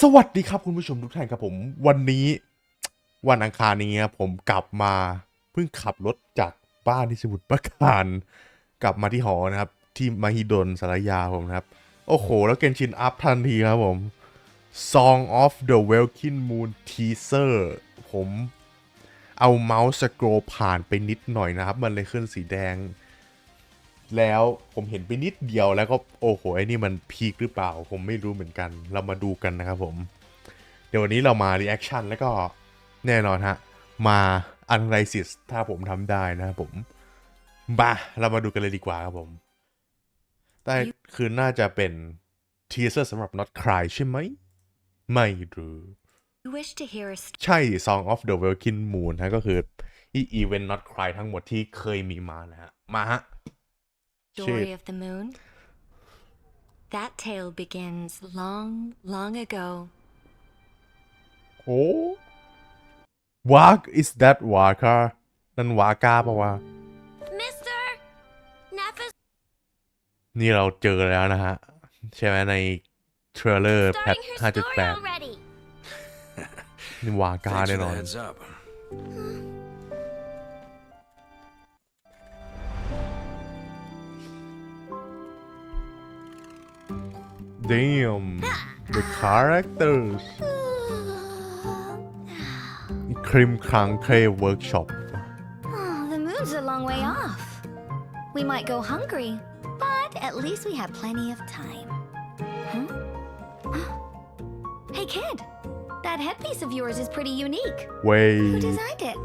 สวัสดีครับคุณผู้ชมทุกท่านครับผม วันนี้วันอังคารนี้ครับผมกลับมาเพิ่งขับรถจากบ้านที่สมุทรปราการกลับมาที่หอนะครับ ที่มหิดลสารยาผมนะครับ โอ้โห แล้วเกนชินอัพทันทีครับผม Song of the Welkin Moon Teaser ผมเอาเมาส์สโครผ่านไปนิดหน่อยนะครับ มันเลยขึ้นสีแดง แล้วผมเห็นไปนิดเดียวแล้วก็โอ้โหไอ้นี่มันพีคหรือเปล่า ผมไม่รู้เหมือนกัน เรามาดูกันนะครับผม เดี๋ยววันนี้เรามา reaction แล้วก็แน่นอนฮะ มา analysis ถ้าผมทำได้นะครับผมบ้าเรามาดูกันเลยดีกว่าครับผม แต่คือน่าจะเป็น teaser สำหรับ not cry ใช่ไหม ไม่รู้ You wish to hear a ใช่ Song of the Welkin Moon นะก็คืออี event not cry ทั้งหมดที่เคยมีมานะฮะ มาฮะ story of the moon? That tale begins long, long ago. โอ้วาก is that วาคานั่นวากาปะวะ Mister! Nefis นี่เราเจอแล้วนะฮะ ใช่ไหมในเทรลเลอร์แพท starting her story 5.8 already. นี่วากา Thanks แน่ for น the อน heads up. damn the characters คริมครังเครเวิร์กช็อป Oh, the moon's a long way off. We might go hungry, but at least we have plenty of time. Huh? Hey, kid! That headpiece of yours is pretty unique. เว้ย Who designed it?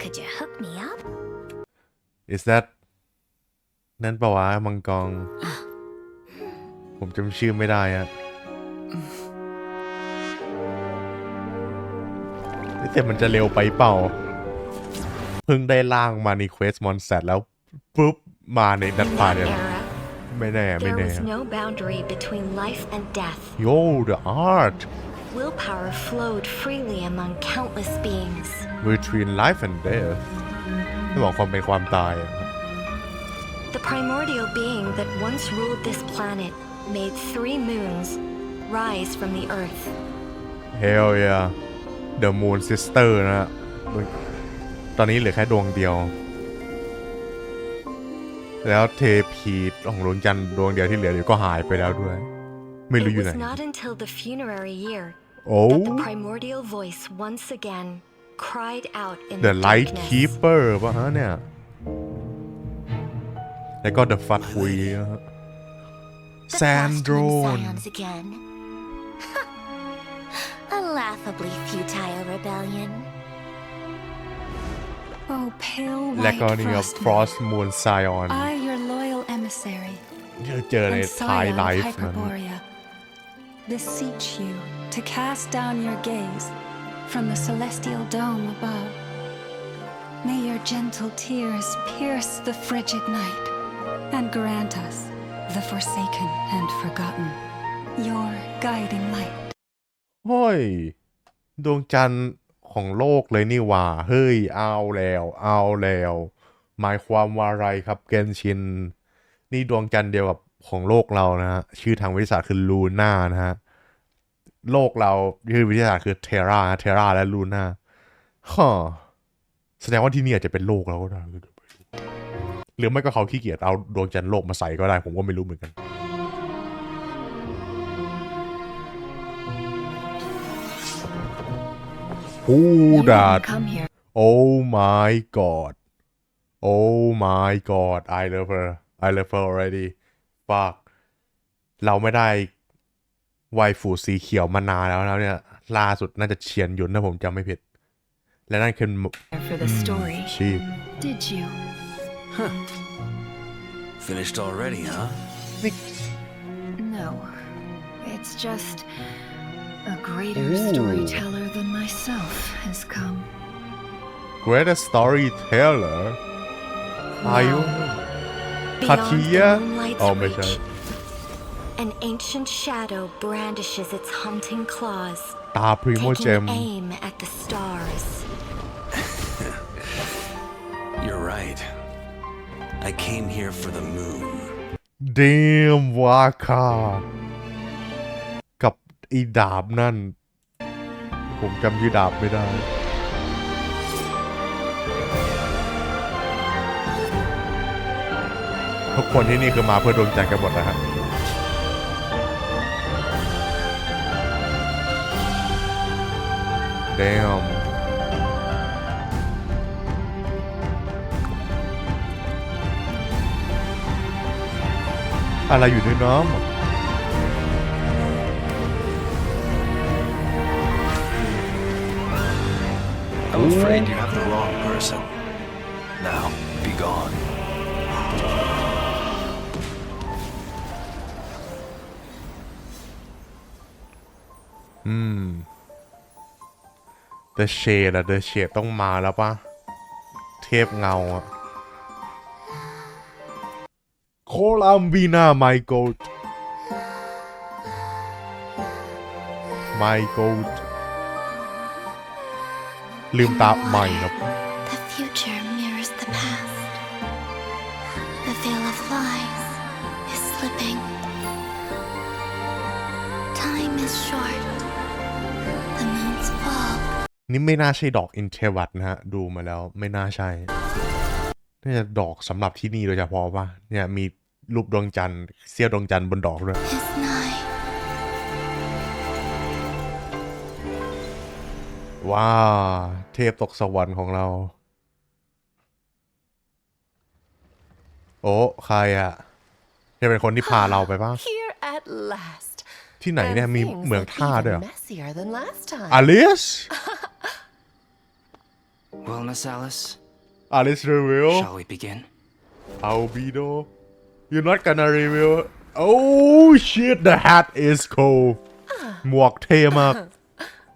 Could you hook me up? is that นั่นปะวะมังกร ผมจำชื่อไม่ได้อะแต่มันจะเร็วไปเปล่า เพิ่งได้ล่างมาในเควสมอนแซตแล้ว ปุ๊บ มาในดัต In พา that เนี่ย era, ไม่แน่ ไม่ there แน่ was no boundary between life and death. Yo the art Willpower flowed freely among countless beings. between life and death ไม่บอกความเป็นความตายอะ The primordial being that once ruled this planet made three moons rise from the earth. Hell yeah The Moon Sister นะฮะตอนนี้เหลือแค่ดวงเดียว แล้วเทพีของดวงจันทร์ดวงเดียวที่เหลือเดี๋ยวก็หายไปแล้วด้วย ไม่รู้ It อยู่ไหน was not until the funerary year โอ้ that the primordial voice once again cried out in The Light darkness. Keeper ป่ะฮะเนี่ย แล้วก็ The Fat คุยนะฮะ The Sandro Frost Wind Scions again. A laughably futile rebellion. Oh, pale และ white ก็นี่ครับ frost Frost Moon Scion I, your loyal emissary, ที่เราเจอใน and ท้าย scion ไล of ฟ์นั้น Hyperborea, beseech you to cast down your gaze from the celestial dome above. May your gentle tears pierce the frigid night and grant us, the forsaken and forgotten, your guiding light. เฮ้ย ดวงจันทร์ของโลกเลยนี่ว่า เฮ้ย เอาแล้ว เอาแล้ว หมายความว่าอะไรครับ เกนชิน นี่ดวงจันทร์เดียวกับของโลกเรานะฮะ ชื่อทางวิทยาศาสตร์คือลูน่านะฮะ โลกเราชื่อวิทยาศาสตร์คือเทราเทราและลูน่าฮ่อแสดงว่าที่นี่อาจจะเป็นโลกเราก็ได้ หรือไม่ก็เขาขี้เกียจเอาดวงจันทร์โลกมาใส่ก็ได้ ผมก็ไม่รู้เหมือนกัน Who You that didn't come here. Oh my god. Oh my god. I love her. I love her already. Fuck. เราไม่ได้ไวฟูสีเขียวมานานแล้วนะเนี่ย ล่าสุดน่าจะเฉียนหยุนถ้าผมจำไม่ผิด และนั่นคือ For the story. ชี Did you? Finished already, huh? No. It's just a greater Ooh. storyteller than myself has come. greatest storyteller Are you Beyond the Katia moonlight's อ๋อไม่ใช่ reach, An ancient shadow brandishes its hunting claws, ตาพรีโมเจม taking aim at the stars. You're right. I came here for the moon. Damn วาคากับไอ้ดาบนั่น ผมจำชื่อดาบไม่ได้ ทุกคนที่นี่คือมาเพื่อดวงใจกันหมดนะฮะ Damn อะไรอยู่ในน้ำอะ I'm afraid you have the wrong person. Now, be gone. อืม The Shade อะ The Shade ต้องมาแล้วปะเทพเงาอะ โคลัมบีนาไมโกดไมโกดลืมตาใหม่ครับ The future mirrors the past. The veil of lies is slipping. Time is short. The moon's fog นี่ไม่น่าใช่ดอกอินเทวัตนะฮะ ดูมาแล้วไม่น่าใช่น่าจะดอกสำหรับที่นี่โดยเฉพาะป่ะเนี่ยมี รูปดวงจันทร์เสี้ยวดวงจันทร์บนดอกด้วย is nigh. ว้าเทพตกสวรรค์ของเรา โอ้ใครอะจะเป็นคนที่พาเราไปป่ะ Here at last. ที่ไหน And เนี่ย มี things เหมือง look ท่าด้วยเหรอ even messier than last time. อลิส Well, Miss Alice, อลิสรีวิว shall we begin? เอาบีโด you're not gonna review oh shit the hat is cool หมวกเท่มาก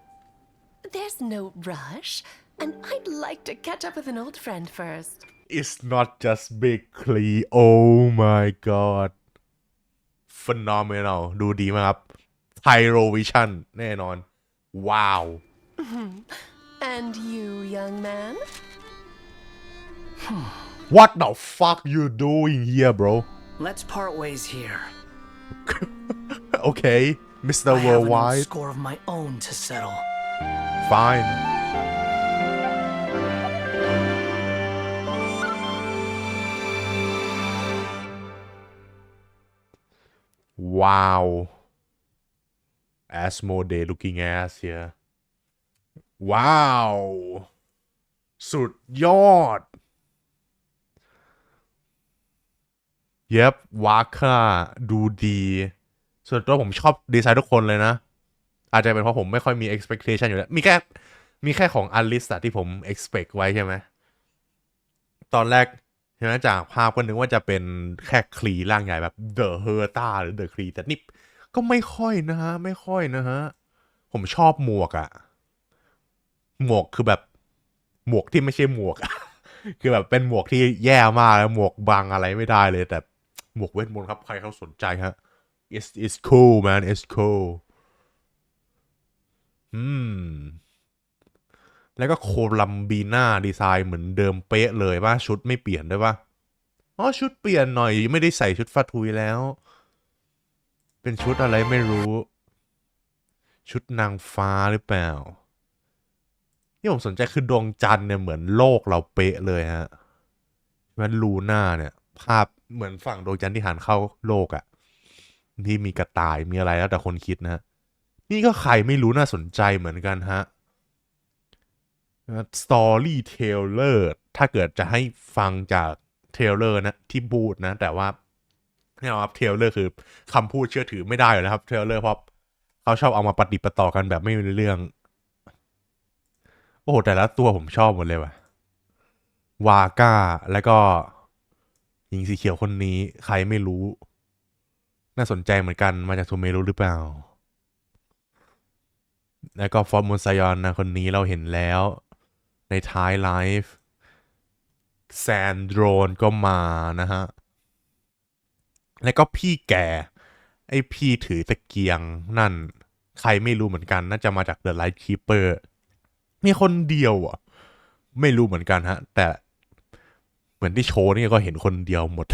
There's no rush, and I'd like to catch up with an old friend first. it's not just big Clee oh my god phenomenal ดูดีมากครับ Pyrovision แน่นอน ว้าว And you, young man? what the fuck you doing here bro Let's part ways here. okay Mr. I have an old Worldwide score of my own to settle. fine ว้าว Asmodee looking ass here ว้าว สุดยอด เย็บวาค่าดูดี ส่วนตัวผมชอบดีไซน์ทุกคนเลยนะ อาจจะเป็นเพราะผมไม่ค่อยมี expectation อยู่แล้ว มีแค่มีแค่ของอลิสอะที่ผม expect ไว้ใช่ไหม ตอนแรกใช่ไหมจากภาพก็นึกว่าจะเป็นแค่คลีร่างใหญ่แบบ The h e r t a หรือ The คลีแต่นี่ก็ไม่ค่อยนะฮะ ไม่ค่อยนะฮะ ผมชอบหมวกอะหมวกคือแบบหมวกที่ไม่ใช่หมวกอะคือแบบเป็นหมวกที่แย่มากแล้วหมวกบังอะไรไม่ได้เลย แต่ หมวกเวทมนต์ครับ ใครเขาสนใจฮะ it's it's cool man it's cool อืม แล้วก็โคลัมบีน่าดีไซน์เหมือนเดิมเป๊ะเลยป่ะชุดไม่เปลี่ยนด้วยป่ะอ๋อชุดเปลี่ยนหน่อยไม่ได้ใส่ชุดฟาทุยแล้ว เป็นชุดอะไรไม่รู้ ชุดนางฟ้าหรือเปล่าที่ผมสนใจคือดวงจันทร์เนี่ยเหมือนโลกเราเป๊ะเลยฮะมันลูน่าเนี่ย ภาพ เหมือนฝั่งดวงจันทร์ที่หันเข้าโลกอะที่มีกระต่ายมีอะไรแล้วแต่คนคิดนะ นี่ก็ใครไม่รู้น่าสนใจเหมือนกันฮะ Storyteller ถ้าเกิดจะให้ฟังจากเทเลอร์นะที่พูดนะ แต่ว่าเนี่ยครับเทเลอร์คือคำพูดเชื่อถือไม่ได้อยู่แล้วครับเทเลอร์เพราะเขาชอบเอามาปฏิประต่อกันแบบไม่มีเรื่อง โอ้โหแต่ละตัวผมชอบหมดเลยว่ะวาก้าแล้วก็ หญิงสีเขียวคนนี้ใครไม่รู้ น่าสนใจเหมือนกันมาจากทูเมรุหรือเปล่า แล้วก็ฟอร์มอนไซยอนนะคนนี้เราเห็นแล้วในท้ายไลฟ์แซนโดรนก็มานะฮะ แล้วก็พี่แก่ ไอพี่ถือตะเกียงนั่น ใครไม่รู้เหมือนกัน น่าจะมาจาก The Light Keeper มีคนเดียวอะ ไม่รู้เหมือนกันฮะ แต่ มือนที่โชว์นี่ก็เห็นคนเดียวหมด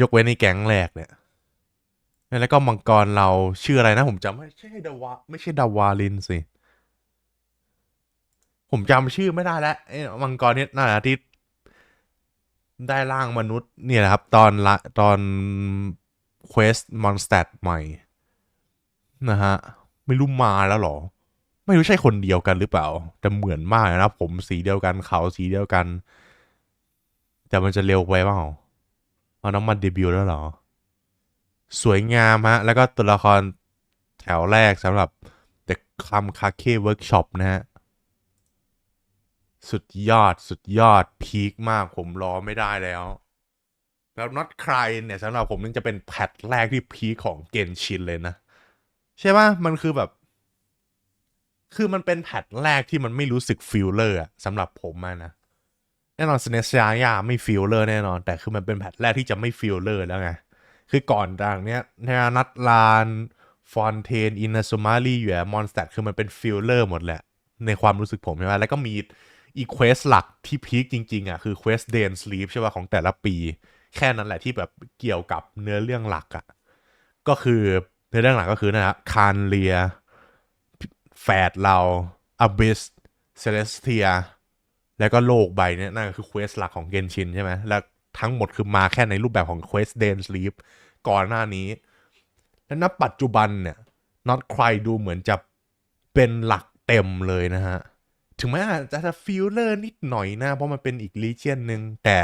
ยกเว้นในแก๊งแรกเนี่ย แล้วก็มังกรเราชื่ออะไรนะผมจำไม่ใช่ดาวาไม่ใช่ดาวาลินสิ ผมจำชื่อไม่ได้แล้วไอ้มังกรเนี่ยน่าจะที่ได้ร่างมนุษย์เนี่ยแหละครับ ตอนละตอนเควสมอนสเต t ใหม่ นะฮะ ไม่รู้มาแล้วหรอ ไม่รู้ใช่คนเดียวกันหรือเปล่า แต่เหมือนมากเลยนะผมสีเดียวกันเขาสีเดียวกัน แต่มันจะเร็วไปเปล่าเอาน้ำมันเดบิวต์แล้วเหรอ สวยงามฮะ แล้วก็ตัวละครแถวแรกสำหรับ The คลัมคาเคเวิร์กช็อปนะฮะ สุดยอดสุดยอด พีคมากผมรอไม่ได้แล้ว แล้วน็อตใครเนี่ยสำหรับผมนี่จะเป็นแพทแรกที่พีคของเกนชินเลยนะ ใช่ปะมันคือแบบ คือมันเป็นแพทแรกที่มันไม่รู้สึกฟิลเลอร์อะสำหรับผมนะ แน่นอนสเนสยายาไม่ฟิลเลอร์แน่นอน แต่คือมันเป็นแพทแรกที่จะไม่ฟิลเลอร์แล้วไง คือก่อนดังเนี้ยนะนัดลานฟอนเทนอินาซูมารีอยู่มอนสเตตคือมันเป็นฟิลเลอร์หมดแหละ ในความรู้สึกผมใช่ไหมแล้วก็มีอีเควสหลักที่พีคจริงๆอะคือเควสเดนสลีปใช่ป่ะของแต่ละปี แค่นั้นแหละที่แบบเกี่ยวกับเนื้อเรื่องหลักอะก็คือเนื้อเรื่องหลักก็คือนะฮะคานเลียแฝดเราอ b บิสเซเลสเทีย แล้วก็โลกใบเนี้ยนั่นก็คือเควสหลักของเกนชินใช่ไหมแล้วทั้งหมดคือมาแค่ในรูปแบบของเควสเดนสลีปก่อนหน้านี้ และณปัจจุบันเนี่ย Not Cry ดูเหมือนจะเป็นหลักเต็มเลยนะฮะ ถึงแม้อาจจะฟิลเลอร์นิดหน่อยนะ เพราะมันเป็นอีกลีเจียนหนึ่งแต่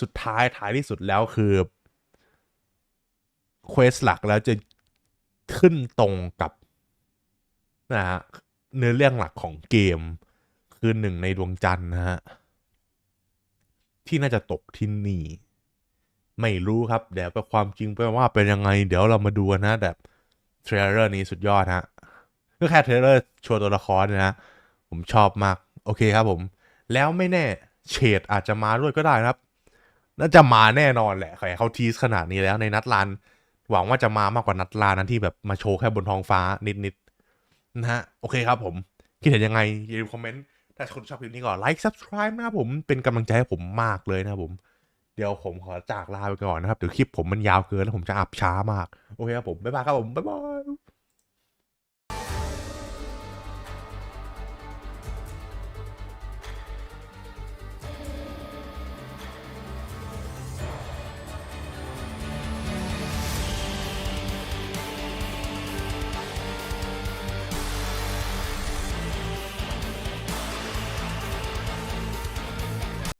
สุดท้ายท้ายที่สุดแล้วคือเควสหลักแล้วจะขึ้นตรงกับนะฮะเนื้อเรื่องหลักของเกม คือหนึ่งในดวงจันทร์นะฮะ ที่น่าจะตกที่นี่ ไม่รู้ครับ เดี๋ยวไปความจริงไปว่าเป็นยังไง เดี๋ยวเรามาดูนะแบบเทรลเลอร์นี้สุดยอดฮะก็แค่เทรลเลอร์โชว์ตัวละครนะ ผมชอบมาก โอเคครับผม แล้วไม่แน่เฉดอาจจะมาด้วยก็ได้นะครับ น่าจะมาแน่นอนแหละใครเขาทีสขนาดนี้แล้วในนัดลานหวังว่าจะมามากกว่านัดลานนั้นที่แบบมาโชว์แค่บนท้องฟ้านิดๆนะฮะ โอเคครับผม คิดเห็นยังไงอย่าลืมคอมเมนต์ ถ้าคุณชอบคลิปนี้ก็ไลค์ subscribe นะครับผมเป็นกำลังใจให้ผมมากเลยนะครับผม เดี๋ยวผมขอจากลาไปก่อนนะครับเดี๋ยวคลิปผมมันยาวเกินแล้วผมจะอับช้ามาก โอเคครับผม บ๊ายบายครับผม บ๊ายบาย